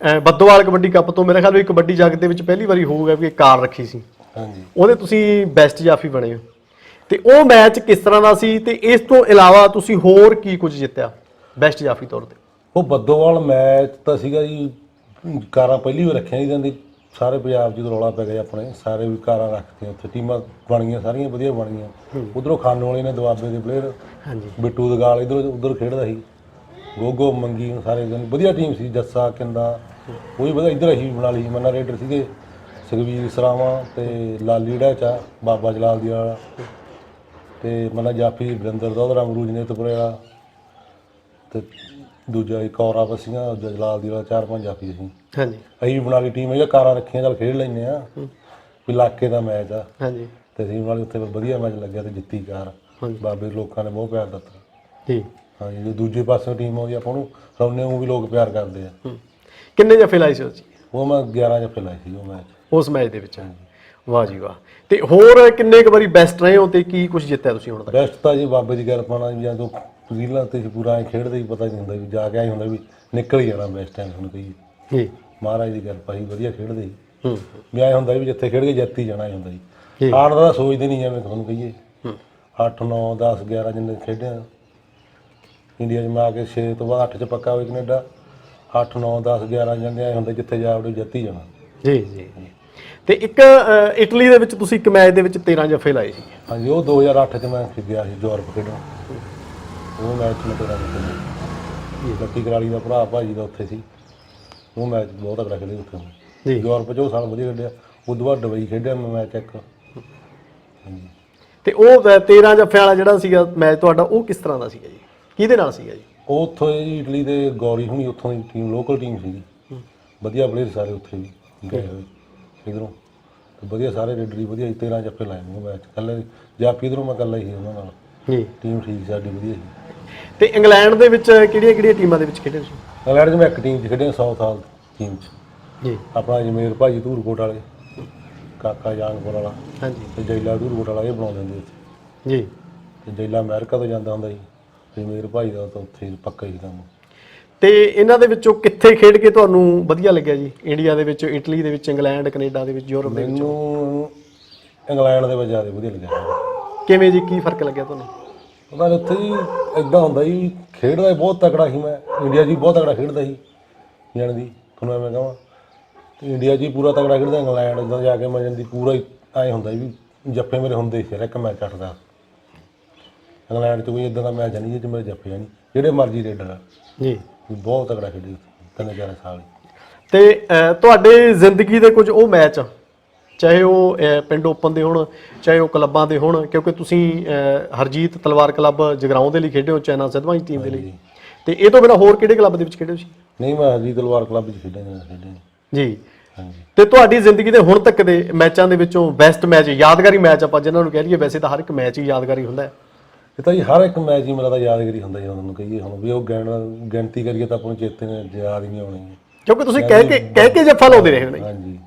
Baddowal kabaddi cup ਤੋਂ ਮੇਰੇ ਖਿਆਲ ਵੀ ਕਬੱਡੀ ਜਗਤ ਦੇ ਵਿੱਚ ਪਹਿਲੀ ਵਾਰੀ ਹੋਊਗਾ ਵੀ ਇੱਕ ਕਾਰ ਰੱਖੀ ਸੀ। ਹਾਂਜੀ। ਉਹਦੇ ਤੁਸੀਂ ਬੈਸਟ ਜਾਫੀ ਬਣੇ ਹੋ। ਤੇ ਉਹ ਮੈਚ ਕਿਸ ਤਰ੍ਹਾਂ ਦਾ ਸੀ ਤੇ ਇਸ ਤੋਂ ਇਲਾਵਾ ਤੁਸੀਂ ਹੋਰ ਕੀ ਕੁਝ ਜਿੱਤਿਆ ਬੈਸਟ ਜਾਫੀ ਤੌਰ ਤੇ? ਉਹ ਬੱਦੋਵਾਲ ਮੈਚ ਤਾਂ ਸੀਗਾ ਜੀ ਕਾਰਾਂ ਪਹਿਲੀ ਵਾਰ ਰੱਖੀਆਂ ਜੀ ਜਾਂਦੀ। ਸਾਰੇ ਪੰਜਾਬ ਜਦੋਂ ਰੌਲਾ ਪੈ ਗਿਆ ਆਪਣੇ ਸਾਰੇ ਵੀ ਕਾਰਾਂ ਰੱਖਤੀਆਂ ਉੱਥੇ ਟੀਮਾਂ ਬਣ ਗਈਆਂ ਸਾਰੀਆਂ ਵਧੀਆ ਬਣ ਗਈਆਂ ਉਧਰੋਂ ਖਾਨੋਂ ਵਾਲੇ ਨੇ ਦੁਆਬੇ ਦੇ ਪਲੇਅਰ ਹਾਂਜੀ। ਬਿੱਟੂ ਦਗਾਲ ਇਧਰ ਉਧਰ ਖੇਡਦਾ ਸੀ। ਗੋਗੋ ਮੰਗੀ ਸਾਰੇ ਜਣ ਵਧੀਆ ਟੀਮ ਸੀ ਜੱਸਾ ਕਿੰਦਾ ਵੀ ਵਧੀਆ ਇਧਰ ਅਸੀਂ ਬਣਾ ਲਈ ਮੰਨਾ ਰੇਡਰ ਸੀਗੇ ਸੁਖਵੀਰ ਸਰਾਵਾਂ ਤੇ ਲਾਲੀ ਢਾਚਾ ਬਾਬਾ ਜਲਾਲ ਦੀ ਵਾਲਾ। ਤੇ ਮੰਨਾ ਜਾਫੀ ਵਰਿੰਦਰ ਦਾ ਉਹਦਾ ਅਮਰੂਜ ਨੇ ਤਪੁਰੇ ਵਾਲਾ। ਤੇ ਦੂਜਾ ਇੱਕ ਔਰਾ ਬਸੀਆਂ ਜਲਾਲ ਦੀ ਵਾਲਾ ਚਾਰ ਪੰਜ ਜਾਫੀ ਸੀ। ਹਾਂਜੀ। ਅਸੀਂ ਬਣਾ ਲਈ ਟੀਮ ਇਹ ਕਾਰਾਂ ਰੱਖੀਆਂ ਚੱਲ ਖੇਡ ਲੈਨੇ ਆ ਇਲਾਕੇ ਦਾ ਮੈਚ ਆ। ਹਾਂਜੀ। ਤੇ ਅਸੀਂ ਨਾਲ ਉੱਥੇ ਵਧੀਆ ਮੈਚ ਲੱਗਿਆ ਤੇ ਜਿੱਤੀ ਕਾਰ। ਬਾਬੇ ਲੋਕਾਂ ਨੇ ਬਹੁਤ ਪਿਆਰ ਦਿੱਤਾ। ਜੀ। ਹਾਂਜੀ ਜੋ ਦੂਜੇ ਪਾਸੇ ਟੀਮ ਆ, ਆਪਾਂ ਨੂੰ ਰੌਣੇ ਨੂੰ ਵੀ ਲੋਕ ਪਿਆਰ ਕਰਦੇ ਆ। ਹੂੰ। ਕਿੰਨੇ ਜਫੇ ਲਾਏ ਸੀ ਉਹ 'ਚ? ਉਹ ਮੈਂ 11 ਜੱਫੇ ਲਾਏ ਸੀ ਉਹ ਮੈਚ। ਉਸ ਮੈਚ ਦੇ ਵਿੱਚ। ਵਾਹ ਜੀ ਵਾਹ। ਤੇ ਹੋਰ ਕਿੰਨੇ ਕੁ ਵਾਰੀ ਬੈਸਟ ਰਹੇ ਹੋ ਤੇ ਕੀ ਕੁਝ ਜਿੱਤਿਆ ਤੁਸੀਂ ਹੁਣ ਤੱਕ? ਬੈਸਟ ਤਾਂ ਜੀ ਬਾਬੇ ਦੀ ਕਿਰਪਾ ਨਾਲ ਜਦੋਂ ਰੀਲਾਂ ਤੇ ਪੂਰਾ ਐ ਖੇਡਦੇ ਹੀ ਪਤਾ ਨਹੀਂ ਹੁੰਦਾ ਵੀ ਜਾ ਕੇ ਆਈ ਹੁੰਦਾ ਵੀ ਨਿਕਲ ਹੀ ਜਾਣਾ ਬੈਸਟ ਟਾਈਮ ਹੁਣ ਕਹੀਏ ਜੀ। ਮਹਾਰਾਜ ਦੀ ਕਿਰਪਾ ਸੀ ਵਧੀਆ ਖੇਡਦੇ ਸੀ। ਹੂੰ। ਵੀ ਐ ਹੁੰਦਾ ਵੀ ਜਿੱਥੇ ਖੇਡ ਕੇ ਜਿੱਤ ਹੀ ਜਾਣਾ ਹੀ ਹੁੰਦਾ ਜੀ। ਜੀ। ਹਾਰ ਦਾ ਤਾਂ ਸੋਚਦੇ ਨਹੀਂ ਜਿਵੇਂ ਤੁਹਾਨੂੰ ਕਹੀਏ। ਹੂੰ। 8 9 10 11 ਜਿੰਨੇ ਖੇਡਿਆ। ਇੰਡੀਆ 'ਚ ਮੈਂ ਕੇ 6 ਤੋਂ ਬਾਅਦ 8 'ਚ ਪੱਕਾ ਹੋਇਆ ਕੈਨੇਡਾ 8 9 10 11 ਜਾਂਦੇ ਆਏ ਹੁੰਦੇ ਜਿੱਥੇ ਜਾ ਵੜੇ ਜਿੱਤ ਹੀ ਜਾਣਾ। ਜੀ ਜੀ। ਤੇ ਇੱਕ ਅ, ਇਟਲੀ ਦੇ ਵਿੱਚ ਤੁਸੀਂ ਇੱਕ ਮੈਚ ਦੇ ਵਿੱਚ 13 ਜਫੇ ਲਾਏ ਸੀ। ਹਾਂਜੀ ਉਹ 2008 ਚ ਮੈਂ ਗਿਆ ਸੀ ਯੂਰਪ ਖੇਡਣ। ਉਹ ਮੈਚ ਮੈਂ ਤੇਰਾ ਦੇਖਿਆ ਲੱਕੀ ਕਰਾਲੀ ਦਾ ਭਰਾ ਭਾਜੀ ਦਾ ਉੱਥੇ ਸੀ। ਉਹ ਮੈਚ ਬਹੁਤ ਤਕੜਾ ਖੇਡੇ ਉੱਥੇ ਮੈਂ। ਜੀ। ਯੂਰਪ ਚ ਉਹ ਸਾਲ ਵਧੀਆ ਖੇਡਿਆ। ਉਦੋਂ ਬਾਅਦ ਦੁਬਈ ਖੇਡਿਆ ਮੈਂ ਮੈਚ ਇੱਕ। ਤੇ ਉਹ ਅ, 13 ਜਫਿਆਂ ਵਾਲਾ ਜਿਹੜਾ ਸੀਗਾ ਮੈਚ ਤੁਹਾਡਾ ਉਹ ਕਿਸ ਤਰ੍ਹਾਂ ਦਾ ਸੀਗਾ ਜੀ? ਕਿਹਦੇ ਨਾਲ ਸੀਗਾ ਜੀ? ਉਹ ਉੱਥੋਂ ਜੀ ਇਟਲੀ ਦੇ ਗੌਰੀ ਹੁਣੀ ਉੱਥੋਂ ਦੀ ਟੀਮ ਲੋਕਲ ਟੀਮ ਸੀਗੀ। ਵਧੀਆ ਪਲੇਅਰ ਸਾਰੇ ਉੱਥੇ ਵੀ ਗਏ ਹੋਏ। ਇਧਰੋਂ। ਤੇ ਵਧੀਆ ਸਾਰੇ ਰੇਡਰੀ ਵਧੀਆ ਸੀ। 13 ਜੱਫੇ ਲਾਏ ਮੈਂ ਮੈਚ। ਕੱਲੇ ਜਾਪੀ ਇਧਰੋਂ ਮੈਂ ਕੱਲਾ ਹੀ ਸੀ ਉਹਨਾਂ ਨਾਲ। ਜੀ। ਟੀਮ ਠੀਕ ਸਾਡੀ ਵਧੀਆ ਸੀ। ਤੇ ਇੰਗਲੈਂਡ ਦੇ ਵਿੱਚ ਕਿਹੜੀਆਂ ਕਿਹੜੀਆਂ ਟੀਮਾਂ ਦੇ ਵਿੱਚ ਖੇਡੇ ਤੁਸੀਂ? ਇੰਗਲੈਂਡ 'ਚ ਮੈਂ ਇੱਕ ਟੀਮ 'ਚ ਖੇਡਿਆ ਸਾਊਥ ਹਾਲ ਟੀਮ 'ਚ। ਜੀ। ਆਪਣਾ ਜਮੇਰ ਭਾਜੀ ਧੂਰਕੋਟ ਵਾਲੇ ਕਾਕਾ ਜਾਨਪੁਰ ਵਾਲਾ। ਹਾਂਜੀ। ਤੇ ਜੈਲਾ ਧੂਰਕੋਟ ਵਾਲਾ ਇਹ ਬਣਾਉਂਦੇ ਹੁੰਦੇ ਉੱਥੇ ਜੀ। ਤੇ ਜੈਲਾ ਅਮਰੀਕਾ ਤੋਂ ਜਾਂਦਾ ਹੁੰਦਾ ਸੀ। ਜਮੇਰ ਭਾਈ ਦਾ ਤਾਂ ਉੱਥੇ ਪੱਕਾ ਹੀ ਕੰਮ ਤੇ ਇਹਨਾਂ ਦੇ ਵਿੱਚੋਂ ਕਿੱਥੇ ਖੇਡ ਕੇ ਤੁਹਾਨੂੰ ਵਧੀਆ ਲੱਗਿਆ ਜੀ? ਇੰਡੀਆ ਦੇ ਵਿੱਚ ਇਟਲੀ ਦੇ ਵਿੱਚ ਇੰਗਲੈਂਡ ਕੈਨੇਡਾ ਦੇ ਵਿੱਚ ਯੂਰਪ ਦੇ ਵਿੱਚ? ਮੈਨੂੰ ਇੰਗਲੈਂਡ ਦੇ ਵਿੱਚ ਜ਼ਿਆਦਾ ਵਧੀਆ ਲੱਗਿਆ। ਕਿਵੇਂ ਜੀ? ਕੀ ਫ਼ਰਕ ਲੱਗਿਆ ਤੁਹਾਨੂੰ? ਉਹਨਾਂ ਨੇ ਉੱਥੇ ਇਦਾਂ ਹੁੰਦਾ ਸੀ ਖੇਡਦਾ ਹੀ ਬਹੁਤ ਤਕੜਾ ਸੀ ਮੈਂ। ਇੰਡੀਆ 'ਚ ਵੀ ਬਹੁਤ ਤਕੜਾ ਖੇਡਦਾ ਸੀ ਜਾਣ ਦੀ ਤੁਹਾਨੂੰ ਐਵੇਂ ਕਹਾਂ। ਤੇ ਇੰਡੀਆ 'ਚ ਹੀ ਪੂਰਾ ਤਕੜਾ ਖੇਡਦਾ ਇੰਗਲੈਂਡ ਜਦੋਂ ਜਾ ਕੇ ਮੈਂ ਜਾਂਦੀ ਪੂਰਾ ਹੀ ਐਂ ਹੁੰਦਾ ਸੀ ਵੀ ਜੱਫੇ ਮੇਰੇ ਹੁੰਦੇ ਸੀ ਇੱਕ ਮੈਚ ਅੱਠਦਾ ਇੰਗਲੈਂਡ 'ਚ ਕੋਈ ਇਦਾਂ ਦਾ ਮੈਚ ਨਹੀਂ 'ਚ ਮੇਰੇ ਜੱਫੇ ਨਹੀਂ ਜਿਹੜੇ ਮਰਜ਼ੀ ਰੇਡਰ ਆ ਜੀ। ਵੀ ਬਹੁਤ ਤਕੜਾ ਖੇਡੀ ਤਿੰਨ ਚਾਰ ਸਾਲ ਤੇ ਤੁਹਾਡੇ ਜ਼ਿੰਦਗੀ ਦੇ ਕੁਝ ਉਹ ਮੈਚ ਚਾਹੇ ਉਹ ਪਿੰਡ ਓਪਨ ਦੇ ਹੋਣ ਚਾਹੇ ਉਹ ਕਲੱਬਾਂ ਦੇ ਹੋਣ ਕਿਉਂਕਿ ਤੁਸੀਂ ਹਰਜੀਤ ਤਲਵਾਰ ਕਲੱਬ ਜਗਰਾਉਂ ਦੇ ਲਈ ਖੇਡੇ ਹੋ ਚੈਨਾ ਸਿਧਵਾਂ ਦੀ ਟੀਮ ਦੇ ਲਈ। ਤੇ ਇਹ ਤੋਂ ਬਿਨਾਂ ਹੋਰ ਕਿਹੜੇ ਕਲੱਬ ਦੇ ਵਿੱਚ ਖੇਡੇ ਹੋ ਸੀ ਨਹੀਂ ਮੈਂ ਹਰਜੀਤ ਤਲਵਾਰ ਕਲੱਬ 'ਚ ਖੇਡਿਆ ਨਹੀਂ ਖੇਡਿਆ ਜੀ। ਹਾਂਜੀ। ਤੇ ਤੁਹਾਡੀ ਜ਼ਿੰਦਗੀ ਦੇ ਹੁਣ ਤੱਕ ਦੇ ਮੈਚਾਂ ਦੇ ਵਿੱਚੋਂ ਬੈਸਟ ਮੈਚ ਯਾਦਗਾਰੀ ਮੈਚ ਆਪਾਂ ਜਿਨ੍ਹਾਂ ਨੂੰ ਕਹਿ ਲਈਏ ਵੈਸੇ ਤਾਂ ਹਰ ਇੱਕ ਮੈਚ ਹੀ ਯਾਦਗਾਰੀ ਹੁੰਦਾ ਹੈ। ਇਹ ਤਾਂ ਜੀ ਹਰ ਇੱਕ ਮੈਚ ਹੀ ਮੇਰਾ ਤਾਂ ਯਾਦਗਾਰੀ ਹੁੰਦਾ ਜੀ ਤੁਹਾਨੂੰ ਕਹੀਏ ਹੁਣ ਵੀ ਉਹ ਗਿਣ ਗਿਣਤੀ ਕਰੀਏ ਤਾਂ ਆਪਾਂ ਨੂੰ ਚੇਤੇ ਨੇ ਯਾਦ ਹੀ ਨਹੀਂ ਆਉਣੀ ਕਿਉਂਕਿ ਤੁਸੀਂ ਕਹਿ ਕੇ ਕਹਿ ਕੇ ਜੱਫਾ ਲਾਉਂਦੇ ਰਹੇ ਹੋ ਨਾ ਜੀ। ਹਾਂਜੀ।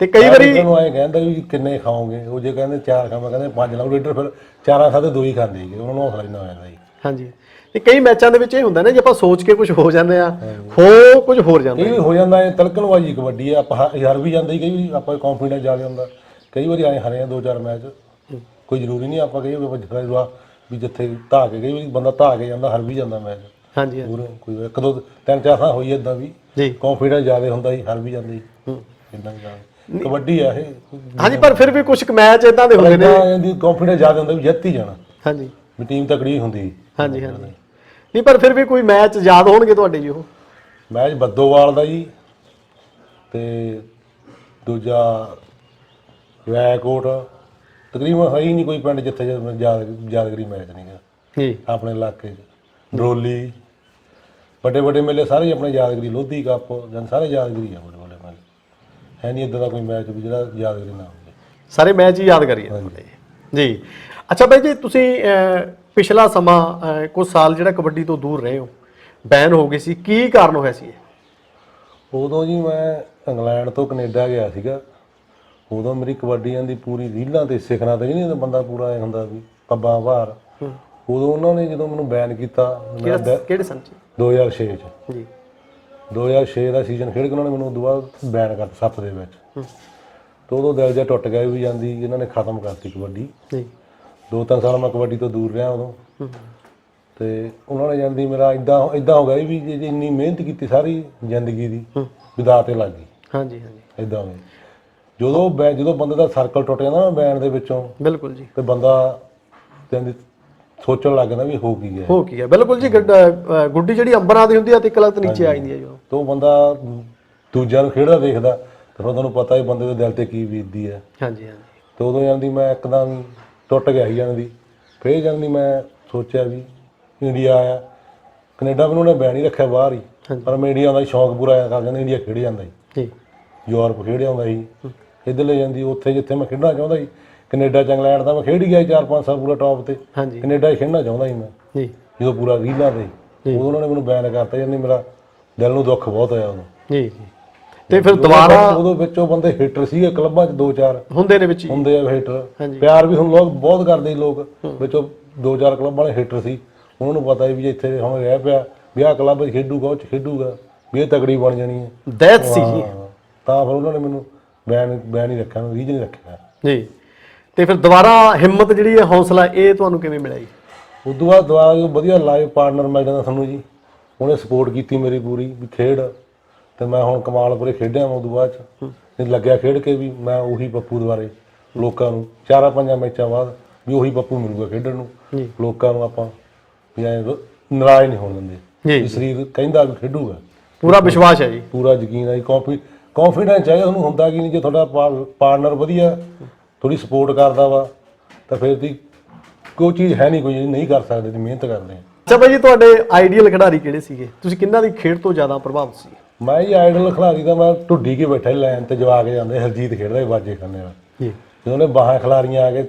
ਤੇ ਕਈ ਵਾਰੀ ਤੁਹਾਨੂੰ ਐਂ ਕਹਿੰਦਾ ਵੀ ਕਿੰਨੇ ਖਾਓਗੇ? ਉਹ ਜੇ ਕਹਿੰਦੇ ਚਾਰ ਖਾਵਾਂ ਕਹਿੰਦੇ ਪੰਜ ਲਾਉ ਲੀਟਰ ਫਿਰ ਚਾਰਾਂ ਖਾਤੇ ਦੋ ਹੀ ਖਾਂਦੇ ਸੀਗੇ। ਉਹਨਾਂ ਨੂੰ ਹੌਸਲਾ ਹੀ ਨਾ ਜਾਂਦਾ ਜੀ। ਹਾਂਜੀ। ਤੇ ਕਈ ਮੈਚਾਂ ਦੇ ਵਿੱਚ ਇਹ ਹੁੰਦਾ ਨਾ ਜੇ ਆਪਾਂ ਸੋਚ ਕੇ ਕੁਝ ਹੋ ਜਾਂਦੇ ਆ ਹੋ ਕੁਝ ਹੋਰ ਜਾਂਦਾ ਇਹ ਵੀ ਹੋ ਜਾਂਦਾ ਹੈ ਤਲਕਣਵਾਜੀ ਕਬੱਡੀ ਹੈ ਆਪਾਂ ਹਾਰ ਵੀ ਜਾਂਦੇ ਕਈ ਵਾਰੀ ਆਪਾਂ ਕੌਨਫੀਡੈਂਸ ਜ਼ਿਆਦਾ ਹੁੰਦਾ। ਕਈ ਵਾਰੀ ਐਂ ਹਾਰੇ ਆ ਦੋ ਚਾਰ ਮੈਚ। ਕੋਈ ਜ਼ਰੂਰੀ ਨਹੀਂ ਆਪਾਂ ਕਹੀਏ ਜਿੱਥੇ ਦੁਆ ਵੀ ਜਿੱਥੇ ਧਾ ਕੇ ਵਾਰੀ ਬੰਦਾ ਧਾ ਕੇ ਜਾਂਦਾ ਹਾਰ ਵੀ ਜਾਂਦਾ ਮੈਚ ਹਾਂਜੀ ਹਾਂਜੀ। ਪੂਰੇ ਕੋਈ ਇੱਕ ਦੋ ਤਿੰਨ ਚਾਰ ਥਾਂ ਹੋਈ ਇਦਾਂ ਵੀ ਜੀ। ਕੌਨਫੀਡੈਂਸ ਜ਼ਿਆਦਾ ਹੁੰਦਾ ਸੀ ਹਾਰ ਵੀ ਜਾਂਦੇ। ਹੂੰ। ਇਦਾਂ ਹੀ ਜ਼ਿਆਦਾ। ਕਬੱਡੀ ਆ ਇਹ। ਹਾਂਜੀ ਪਰ ਫਿਰ ਵੀ ਕੁਝ ਮੈਚ ਇਦਾਂ ਦੇ ਹੁੰਦੇ ਨੇ। ਇਦਾਂ ਜਾਂਦੀ ਕੌਨਫੀਡੈਂਸ ਜ਼ਿਆਦਾ ਹੁੰਦਾ ਵੀ ਜਿੱਤ ਹੀ ਜਾਣਾ। ਹਾਂਜੀ। ਵੀ ਟੀਮ ਤਕੜੀ ਹੁੰਦੀ। ਹਾਂਜੀ ਹਾਂਜੀ। ਨਹੀਂ ਪਰ ਫਿਰ ਵੀ ਕੋਈ ਮੈਚ ਯਾਦ ਹੋਣਗੇ ਤੁਹਾਡੇ ਜੀ ਉਹ? ਮੈਚ ਬੱਦੋਵਾਲ ਦਾ ਜੀ ਤੇ ਦੂਜਾ ਰੈਕੋਟ ਤਕਰੀਬਨ ਹੈ ਹੀ ਨਹੀਂ ਕੋਈ ਪਿੰਡ ਜਿੱਥੇ ਯਾਦ ਯਾਦਗਰੀ ਮੈਚ ਨਹੀਂਗਾ ਜੀ। ਆਪਣੇ ਇਲਾਕੇ 'ਚ। ਡਰੋਲੀ ਵੱਡੇ ਵੱਡੇ ਮੇਲੇ ਸਾਰੇ ਹੀ ਆਪਣੇ ਯਾਦਗਰੀ ਲੋਧੀ ਕੱਪ ਜਨ ਸਾਰੇ ਯਾਦਗਰੀ ਆ ਵੱਡੇ ਵੱਡੇ ਮੇਲੇ। ਹੈ ਨਹੀਂ ਇਦਾਂ ਦਾ ਕੋਈ ਮੈਚ ਵੀ ਜਿਹੜਾ ਯਾਦਗਰੀ ਨਾ ਹੋਵੇ। ਸਾਰੇ ਮੈਚ ਹੀ ਯਾਦਗਾਰੀ ਹੈ ਤੁਹਾਡੇ ਜੀ। ਅੱਛਾ ਬਾਈ ਜੀ ਤੁਸੀਂ ਅਹ, ਪਿਛਲਾ ਸਮਾਂ ਅਹ, ਕੁਝ ਸਾਲ ਜਿਹੜਾ ਕਬੱਡੀ ਤੋਂ ਦੂਰ ਰਹੇ ਹੋ ਬੈਨ ਹੋ ਗਏ ਸੀ। ਕੀ ਕਾਰਨ ਹੋਇਆ ਸੀ ਇਹ? ਉਦੋਂ ਜੀ ਮੈਂ ਇੰਗਲੈਂਡ ਤੋਂ ਕੈਨੇਡਾ ਗਿਆ ਸੀਗਾ। ਉਦੋਂ ਮੇਰੀ ਕਬੱਡੀਆਂ ਦੀ ਪੂਰੀ ਰੀਲਾਂ ਤੇ ਸਿੱਖਣਾ ਤੇ ਨਹੀਂ ਬੰਦਾ ਪੂਰਾ ਐ ਹੁੰਦਾ ਵੀ ਪੱਬਾਂ ਭਾਰ। ਉਦੋਂ ਉਹਨਾਂ ਨੇ ਜਦੋਂ ਮੈਨੂੰ ਬੈਨ ਕੀਤਾ ਕਿਹੜਾ ਸੰਨ ਚ? 2006 ਚ। ਜੀ। 2006 ਦਾ ਸੀਜ਼ਨ ਖੇਡ ਕੇ ਉਹਨਾਂ ਨੇ ਮੈਨੂੰ ਉਦੋਂ ਬਾਅਦ ਬੈਨ ਕਰਤਾ ਸੱਤ ਦੇ ਵਿੱਚ। ਤੇ ਉਦੋਂ ਦਿਲ ਜਿਹਾ ਟੁੱਟ ਗਿਆ ਵੀ ਜਾਂਦੀ ਇਹਨਾਂ ਨੇ ਖਤਮ ਕਰਤੀ ਕਬੱਡੀ। ਜੀ। ਦੋ ਤਿੰਨ ਸਾਲ ਮੈਂ ਕਬੱਡੀ ਤੋਂ ਦੂਰ ਰਿਹਾ ਉਦੋਂ। ਤੇ ਉਹਨਾਂ ਨੇ ਜਾਂਦੀ ਮੇਰਾ ਇਦਾਂ ਇਦਾਂ ਹੋ ਗਿਆ ਵੀ ਜੇ ਇੰਨੀ ਮਿਹਨਤ ਕੀਤੀ ਸਾਰੀ ਜ਼ਿੰਦਗੀ ਦੀ। ਵਿਦਾ ਤੇ ਲੱਗ ਗਈ। ਹਾਂਜੀ ਹਾਂਜੀ। ਇਦਾਂ ਹੋ ਗਿਆ ਜਦੋਂ ਬੈ ਜਦੋਂ ਬੰਦੇ ਦਾ ਸਰਕਲ ਟੁੱਟ ਜਾਂਦਾ ਨਾ ਬੈਨ ਦੇ ਵਿੱਚੋਂ ਬਿਲਕੁਲ ਜੀ। ਤੇ ਬੰਦਾ ਕਹਿੰਦੀ ਸੋਚਣ ਲੱਗ ਜਾਂਦਾ ਵੀ ਹੋ ਕੀ ਗਿਆ। ਹੋ ਕੀ ਹੈ ਬਿਲਕੁਲ ਜੀ ਗੱਡ- ਜਿਹੜੀ ਅੰਬਰਾਂ ਦੀ ਹੁੰਦੀ ਆ ਤੇ ਇੱਕ ਲੱਤ ਨੀਚੇ ਆ ਜਾਂਦੀ ਹੈ ਜੋ ਤੋਂ ਬੰਦਾ ਦੂਜਿਆਂ ਨੂੰ ਖੇਡਦਾ ਦੇਖਦਾ ਤੇ ਫਿਰ ਤੁਹਾਨੂੰ ਪਤਾ ਹੀ ਬੰਦੇ ਦੇ ਦਿਲ ਤੇ ਕੀ ਬੀਤਦੀ ਹੈ ਹਾਂਜੀ ਹਾਂਜੀ। ਤੇ ਉਦੋਂ ਜਾਂਦੀ ਮੈਂ ਇੱਕਦਮ ਟੁੱਟ ਗਿਆ ਸੀ ਜਾਂਦੀ ਫੇਰ ਜਾਂਦੀ ਮੈਂ ਸੋਚਿਆ ਵੀ ਇੰਡੀਆ ਆਇਆ ਕੈਨੇਡਾ ਮੈਨੂੰ ਉਹਨੇ ਬੈਨ ਹੀ ਰੱਖਿਆ ਬਾਹਰ ਹੀ। ਹਾਂਜੀ। ਪਰ ਮੈਂ ਇੰਡੀਆ ਦਾ ਸ਼ੌਕ ਪੂਰਾ ਕਰ ਜਾਂਦਾ ਇੰਡੀਆ ਖੇਡ ਜਾਂਦਾ ਸੀ। ਜੀ। ਯੂਰਪ ਖੇਡ ਜਾਂਦਾ ਸੀ। ਇੱਧਰ ਲੈ ਜਾਂਦੀ ਉੱਥੇ ਜਿੱਥੇ ਮੈਂ ਖੇਡਣਾ ਚਾਹੁੰਦਾ ਸੀ ਕੈਨੇਡਾ ਚ ਇੰਗਲੈਂਡ ਦਾ ਮੈਂ ਖੇਡ ਗਿਆ 4-5 ਸਾਲ ਪੂਰਾ ਟੌਪ ਤੇ। ਹਾਂਜੀ। ਕੈਨੇਡਾ 'ਚ ਖੇਡਣਾ ਚਾਹੁੰਦਾ ਸੀ ਮੈਂ। ਜੀ। ਜਦੋਂ ਪੂਰਾ ਰੀਲਾਂ ਤੇ ਉਦੋਂ ਉਹਨਾਂ ਨੇ ਮੈਨੂੰ ਬੈਨ ਕਰਤਾ ਜਾਂਦੀ ਮੇਰਾ ਦਿਲ ਨੂੰ ਦੁੱਖ ਬਹੁਤ ਹੋਇਆ ਉਦੋਂ। ਜੀ ਜੀ। ਤੇ ਫਿਰ ਦੁਬਾਰਾ ਉਦੋਂ ਵਿੱਚੋਂ ਬੰਦੇ ਹਿੱਟਰ ਸੀਗੇ ਕਲੱਬਾਂ 'ਚ ਦੋ ਚਾਰ। ਹੁੰਦੇ ਨੇ ਵਿੱਚ ਹੀ। ਹੁੰਦੇ ਆ ਹਿੱਟਰ। ਪਿਆਰ ਵੀ ਹੁਣ ਲੋਕ ਬਹੁਤ ਕਰਦੇ ਸੀ ਲੋਕ। ਵਿੱਚੋਂ ਦੋ ਚਾਰ ਕਲੱਬ ਵਾਲੇ ਹਿੱਟਰ ਸੀ। ਉਹਨਾਂ ਨੂੰ ਪਤਾ ਵੀ ਇੱਥੇ ਹੁਣ ਰਹਿ ਪਿਆ ਵੀ ਆਹ ਕਲੱਬ 'ਚ ਖੇਡੂਗਾ ਉਹ 'ਚ ਖੇਡੂਗਾ ਵੀ ਇਹ ਤਗੜੀ ਬਣ ਜਾਣੀ ਹੈ। ਦੈਤ ਸੀ। ਤਾਂ ਫਿਰ ਉਹਨਾਂ ਨੇ ਮੈਨੂੰ ਬੈਨ ਬੈਨ ਹੀ ਰੱਖਿਆ ਰੀਜ ਨਹੀਂ ਰੱਖਿਆ। ਜੀ। ਤੇ ਫਿਰ ਦੁਬਾਰਾ ਹਿੰਮਤ ਜਿਹੜੀ ਹੈ ਹੌਸਲਾ ਇਹ ਤੁਹਾਨੂੰ ਕਿਵੇਂ ਮਿਲਿਆ ਜੀ? ਉਦੋਂ ਬਾਅਦ ਦੁਆ ਵਧੀਆ ਲਾਈਵ ਪਾਰਟਨਰ ਮਿਲ ਜਾਂਦਾ ਸਾਨੂੰ ਜੀ। ਉਹਨੇ ਸਪੋਰਟ ਕੀਤੀ ਮੇਰੀ ਪੂਰੀ ਵੀ ਖੇਡ। ਤੇ ਮੈਂ ਹੁਣ ਕਮਾਲਪੁਰੇ ਖੇਡਿਆ ਮੈਂ ਉਦੋਂ ਬਾਅਦ ਚ। ਨਹੀਂ ਲੱਗਿਆ ਖੇਡ ਕੇ ਵੀ ਮੈਂ ਉਹੀ ਪੱਪੂ ਦੁਆਰੇ ਲੋਕਾਂ ਨੂੰ। ਚਾਰਾਂ ਪੰਜਾਂ ਮੈਚਾਂ ਬਾਅਦ ਵੀ ਉਹੀ ਪੱਪੂ ਮਿਲੂਗਾ ਖੇਡਣ ਨੂੰ। ਜੀ। ਲੋਕਾਂ ਨੂੰ ਆਪਾਂ ਵੀ ਐਂ ਨਾਰਾਜ਼ ਨਹੀਂ ਹੋਣ ਦਿੰਦੇ। ਜੀ ਵੀ ਸਰੀਰ ਕਹਿੰਦਾ ਵੀ ਖੇਡੂਗਾ। ਪੂਰਾ ਵਿਸ਼ਵਾਸ ਹੈ ਜੀ। ਪੂਰਾ ਯਕੀਨ ਹੈ ਕੌਂਫੀ ਕੌਨਫੀਡੈਂਸ ਚਾਹੀਦਾ ਤੁਹਾਨੂੰ ਹੁੰਦਾ ਕੀ ਨਹੀਂ ਜੇ ਤੁਹਾਡਾ ਪਾਰਟਨਰ ਵਧੀਆ ਥੋੜੀ ਸਪੋਰਟ ਕਰਦਾ ਵਾ ਤਾਂ ਫਿਰ ਦੀ ਕੋਈ ਚੀਜ਼ ਹੈ ਨਹੀਂ ਕੋਈ ਜਿਹੜੀ ਨਹੀਂ ਕਰ ਸਕਦੇ ਤੇ ਮਿਹਨਤ ਕਰਦੇ ਆ। ਅੱਛਾ ਭਾਈ ਜੀ ਤੁਹਾਡੇ ਆਈਡੀਅਲ ਖਿਡਾਰੀ ਕਿਹੜੇ ਸੀਗੇ? ਤੁਸੀਂ ਕਿੰਨਾਂ ਦੀ ਖੇਡ ਤੋਂ ਜ਼ਿਆਦਾ ਪ੍ਰਭਾਵਿਤ ਸੀ? ਮੈਂ ਜੀ ਆਈਡਲ ਖਿਡਾਰੀ ਦਾ ਮੈਂ ਢੁੱਡੀ ਕੇ ਬੈਠਾ ਲਾਈਨ ਤੇ ਜਵਾ ਕੇ ਜਾਂਦੇ ਹਰਜੀਤ ਖੇਡਦਾ ਸੀ ਬਾਜੇ ਖਾਨੇ ਵਾਲਾ। ਜੀ। ਜਦੋਂ ਉਹਨੇ ਬਾਹਾਂ ਖਿਲਾਰੀਆਂ ਆ ਕੇ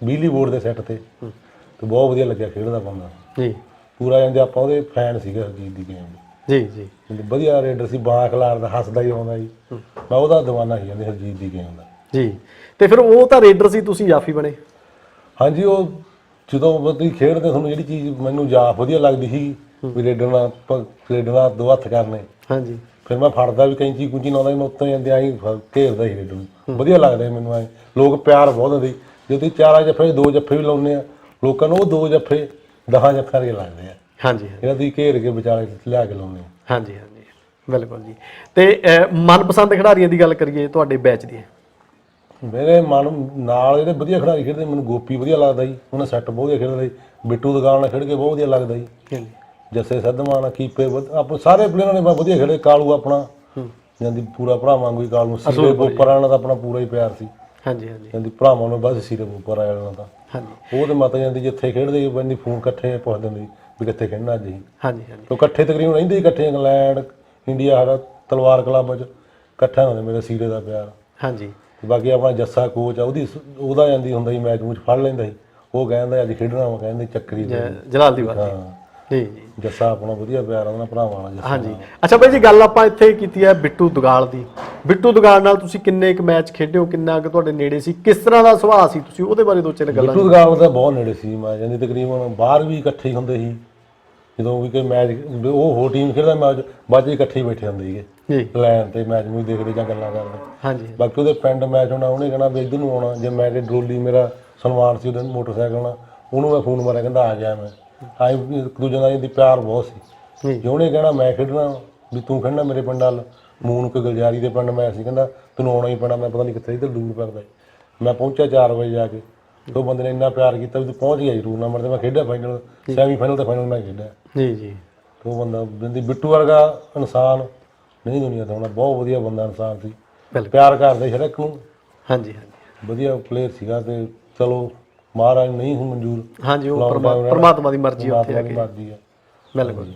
ਬਿਜਲੀ ਬੋਰਡ ਦੇ ਸੈੱਟ ਤੇ ਤੇ ਬਹੁਤ ਵਧੀਆ ਲੱਗਿਆ ਖੇਡਦਾ ਬੰਦਾ ਜੀ। ਪੂਰਾ ਜਾਂਦੇ ਆਪਾਂ ਉਹਦੇ ਫੈਨ ਸੀਗੇ ਹਰਜੀਤ ਦੀ ਗੇਮ ਦੇ ਜੀ ਜੀ। ਕਹਿੰਦੇ ਵਧੀਆ ਰੇਡਰ ਸੀ ਬਾਹਾਂ ਖਿਲਾਰਦਾ ਹੱਸਦਾ ਹੀ ਆਉਂਦਾ ਜੀ। ਮੈਂ ਉਹਦਾ ਦੀਵਾਨਾ ਸੀ ਜਾਂਦੇ ਹਰਜੀਤ ਦੀ ਗੇਮ ਦਾ। ਜੀ। ਤੇ ਫਿਰ ਉਹ ਤਾਂ ਰੇਡਰ ਸੀ ਤੁਸੀਂ ਜਾਫੀ ਬਣੇ? ਹਾਂਜੀ ਉਹ ਜਦੋਂ ਤੁਸੀਂ ਖੇਡਦੇ ਤੁਹਾਨੂੰ ਜਿਹੜੀ ਚੀਜ਼ ਮੈਨੂੰ ਜਾ ਵਧੀਆ ਲੱਗਦੀ ਸੀ ਵੀ ਰੇਡਰ ਨਾਲ ਰੇਡਰ ਨਾਲ ਦੋ ਹੱਥ ਕਰਨੇ। ਹਾਂਜੀ। ਫਿਰ ਮੈਂ ਫੜਦਾ ਵੀ ਕੈਂਚੀ ਕੁੰਚੀ ਲਾਉਂਦਾ ਮੈਂ ਉੱਤੇ ਜਾਂਦੇ ਆਈ ਘੇਰਦਾ ਸੀ ਰੇਡਰ ਨੂੰ। ਵਧੀਆ ਲੱਗਦਾ ਮੈਨੂੰ ਐ। ਲੋਕ ਪਿਆਰ ਬਹੁਤ ਦਿੰਦੇ। ਜਦੋਂ ਤੁਸੀਂ ਚਾਰਾਂ ਜੱਫੇ ਦੋ ਜੱਫੇ ਵੀ ਲਾਉਂਦੇ ਆ ਲੋਕਾਂ ਨੂੰ ਉਹ ਦੋ ਜੱਫੇ ਦਹਾਂ ਜੱਫਿਆਂ ਦੇ ਲੱਗਦੇ ਆ। ਹਾਂਜੀ ਜਿਹੜਾ ਤੁਸੀਂ ਘੇਰ ਕੇ ਵਿਚਾਲੇ ਲਿਆ ਕੇ ਲਾਉਂਦੇ ਆ। ਹਾਂਜੀ ਹਾਂਜੀ। ਬਿਲਕੁਲ ਜੀ। ਤੇ ਅਹ, ਮਨਪਸੰਦ ਖਿਡਾਰੀਆਂ ਦੀ ਗੱਲ ਕਰੀਏ ਤੁਹਾਡੇ ਬੈਚ ਦੀ। ਮੇਰੇ ਮਨ ਨਾਲ ਜਿਹੜੇ ਵਧੀਆ ਖਿਡਾਰੀ ਖੇਡਦੇ ਮੈਨੂੰ ਗੋਪੀ ਵਧੀਆ ਲੱਗਦਾ ਜੀ। ਉਹਨੇ ਸੈੱਟ ਬਹੁਤ ਵਧੀਆ ਖੇਡਦਾ ਬਿੱਟੂ ਦਗਾਲ ਨਾਲ ਖੇਡ ਕੇ ਬਹੁਤ ਵਧੀਆ ਲੱਗਦਾ ਜੀ। ਹਾਂਜੀ। ਜੱਸੇ ਸੱਧਮਾਨ ਕੀਪੇ ਵਧ- ਆਪਾਂ ਸਾਰੇ ਪਲੇਅਰਾਂ ਨੇ ਬਹੁਤ ਵਧੀਆ ਖੇਡੇ ਕਾਲੂ ਆਪਣਾ। ਜਾਂਦੀ ਪੂਰਾ ਭਰਾ ਵਾਂਗੂ ਹੀ ਕਾਲੂ ਸੀਰੇ ਬੋਪਰਾਂ ਨਾਲ ਤਾਂ ਆਪਣਾ ਪੂਰਾ ਹੀ ਪਿਆਰ ਸੀ। ਹਾਂਜੀ ਹਾਂਜੀ। ਜਾਂਦੀ ਭਰਾਵਾਂ ਨੂੰ ਬਸ ਸੀਰੇ ਬੋਪਰ ਆਇਆ ਨਾਲ ਤਾਂ ਹਾਂਜੀ। ਉਹ ਤੇ ਮਤ ਜਾਂਦੀ ਜਿੱਥੇ ਖੇਡਦੇ ਬੰਦੀ ਫੋਨ ਇਕੱਠੇ ਪੁੱਛ ਦਿੰਦੇ ਸੀ ਵੀ ਕਿੱਥੇ ਖੇਡਣਾ ਅੱਜ ਹੀ ਹਾਂਜੀ ਹਾਂਜੀ। ਤੋ ਇਕੱਠੇ ਤਕਰੀਬਨ ਰਹਿੰਦੇ ਇਕੱਠੇ ਇੰਗਲੈਂਡ ਇੰਡੀਆ ਸਾਡਾ ਤਲਵਾਰ ਕਲੱਬ 'ਚ ਇਕੱਠਾ ਹੁੰਦੇ ਮੇਰੇ ਸੀਰੇ ਦਾ ਪਿਆਰ। ਹਾਂਜੀ। ਤੇ ਬਾਕੀ ਆਪਣਾ ਜੱਸਾ ਕੋਚ ਆ ਉਹਦੀ ਉਹਦਾ ਜਾਂਦੀ ਹੁੰਦਾ ਸੀ ਮੈਚ ਮੂਚ ਫੜ ਲੈਂਦਾ ਸੀ। ਉਹ ਕਹਿੰਦਾ ਅੱਜ ਖੇਡਣਾ ਵਾ ਕਹਿੰਦੇ ਚੱਕਰੀ ਦੇ। ਜਲਾਲ ਦੀ ਬਾਤ ਹਾਂ। ਜੀ ਜੱਸਾ ਆਪਣਾ ਵਧੀਆ ਪਿਆਰ ਆ ਉਹਨਾਂ ਭਰਾਵਾਂ ਨਾਲ ਜੱਸਾ ਹਾਂਜੀ। ਅੱਛਾ ਭਾਈ ਜੀ ਗੱਲ ਆਪਾਂ ਇੱਥੇ ਕੀਤੀ ਹੈ ਬਿੱਟੂ ਦੁਗਾਲ ਦੀ। ਬਿੱਟੂ ਦੁਗਾਲ ਨਾਲ ਤੁਸੀਂ ਕਿੰਨੇ ਇੱਕ ਮੈਚ ਖੇਡੇ ਹੋ ਕਿੰਨਾ ਕੁ ਤੁਹਾਡੇ ਨੇੜੇ ਸੀ ਕਿਸ ਤਰ੍ਹਾਂ ਦਾ ਸੁਭਾਅ ਸੀ ਤੁਸੀਂ ਉਹਦੇ ਬਾਰੇ ਦੋ ਚਾਰ ਗੱਲਾਂ ਬਿੱਟੂ ਦਗਾਲ ਦਾ ਬਹੁਤ ਨੇੜੇ ਸੀ ਮੈਂ ਜਾਂਦੀ ਤਕਰੀਬਨ ਬਾਹਰ ਵੀ ਇਕੱਠੇ ਹੁੰਦੇ ਸੀ। ਜਦੋਂ ਵੀ ਕੋਈ ਮੈਚ ਉਹ ਹੋਰ ਟੀਮ ਖੇਡਦਾ ਮੈਚ ਬਾਅਦ 'ਚ ਇਕੱਠੇ ਹੀ ਬੈਠੇ ਹੁੰਦੇ ਸੀਗੇ। ਜੀ। ਲਾਈਨ ਤੇ ਮੈਚ ਨੂੰ ਦੇਖਦੇ ਜਾਂ ਗੱਲਾਂ ਕਰਦੇ ਹਾਂਜੀ। ਬਾਕੀ ਉਹਦੇ ਪਿੰਡ ਮੈਚ ਹੋਣਾ ਉਹਨੇ ਕਹਿਣਾ ਵੀ ਇੱਧਰ ਨੂੰ ਆਉਣਾ। ਜੇ ਮੈਂ ਤੇ ਡਰੋਲੀ ਮੇਰਾ ਸਨਮਾਨ ਸੀ ਉਹਦੇ ਮੋਟਰਸਾਈਕਲ ਨਾਲ ਉਹਨੂੰ ਮੈਂ ਫੋਨ ਮਾਰਿਆ ਕਹਿੰਦਾ ਆ ਗਿਆ ਮੈਂ। ਆਈ ਇੱਕ ਦੂਜੇ ਨਾਲ ਇਹਦੀ ਪਿਆਰ ਬਹੁਤ ਸੀ। ਜੀ। ਉਹਨੇ ਕਹਿਣਾ ਮੈਂ ਖੇਡਣਾ ਵੀ ਤੂੰ ਖੇਡਣਾ ਮੇਰੇ ਪਿੰਡ ਵੱਲ। ਮੂਨ ਕੇ ਗਲਜਾਰੀ ਦੇ ਪਿੰਡ ਮੈਂ ਸੀ ਕਹਿੰਦਾ ਤੈਨੂੰ ਆਉਣਾ ਹੀ ਪੈਣਾ ਮੈਂ ਪਤਾ ਨਹੀਂ ਕਿੱਥੇ ਇੱਧਰ ਦੂਰ ਕਰਦਾ ਮੈਂ ਪਹੁੰਚਿਆ 4 ਵਜੇ ਜਾ ਕੇ। ਉਹ ਬੰਦੇ ਨੇ ਇੰਨਾ ਪਿਆਰ ਕੀਤਾ ਵੀ ਤੂੰ ਪਹੁੰਚ ਗਿਆ ਜੀ ਟੂਰਨਾਮੈਂਟ ਤੇ ਮੈਂ ਖੇਡਿਆ ਫਾਈਨਲ ਸੈਮੀ ਫਾਈਨਲ ਤੇ ਫਾਈਨਲ ਮੈਂ ਖੇਡਿਆ। ਜੀ ਜੀ। ਉਹ ਬੰਦਾ ਬੰਦੀ ਬਿੱਟੂ ਵਰਗਾ ਇਨਸਾਨ ਨਹੀਂ ਦੁਨੀਆ ਤੇ ਹੋਣਾ ਬਹੁਤ ਵਧੀਆ ਬੰਦਾ ਇਨਸਾਨ ਸੀ। ਬਿਲਕੁਲ। ਪਿਆਰ ਕਰਦੇ ਹਰ ਇੱਕ ਨੂੰ। ਹਾਂਜੀ ਹਾਂਜੀ। ਵਧੀਆ ਪਲੇਅਰ ਸੀਗਾ ਤੇ ਚਲੋ ਮਹਾਰਾਜ ਨਹੀਂ ਹੁਣ ਮਨਜ਼ੂਰ। ਹਾਂਜੀ ਉਹ ਪਰਮਾ-। ਪਰਮਾਤਮਾ ਦੀ ਮਰਜ਼ੀ ਉੱਥੇ ਆ ਦੀ ਕੇ। ਮਰਜ਼ੀ ਬਿਲਕੁਲ।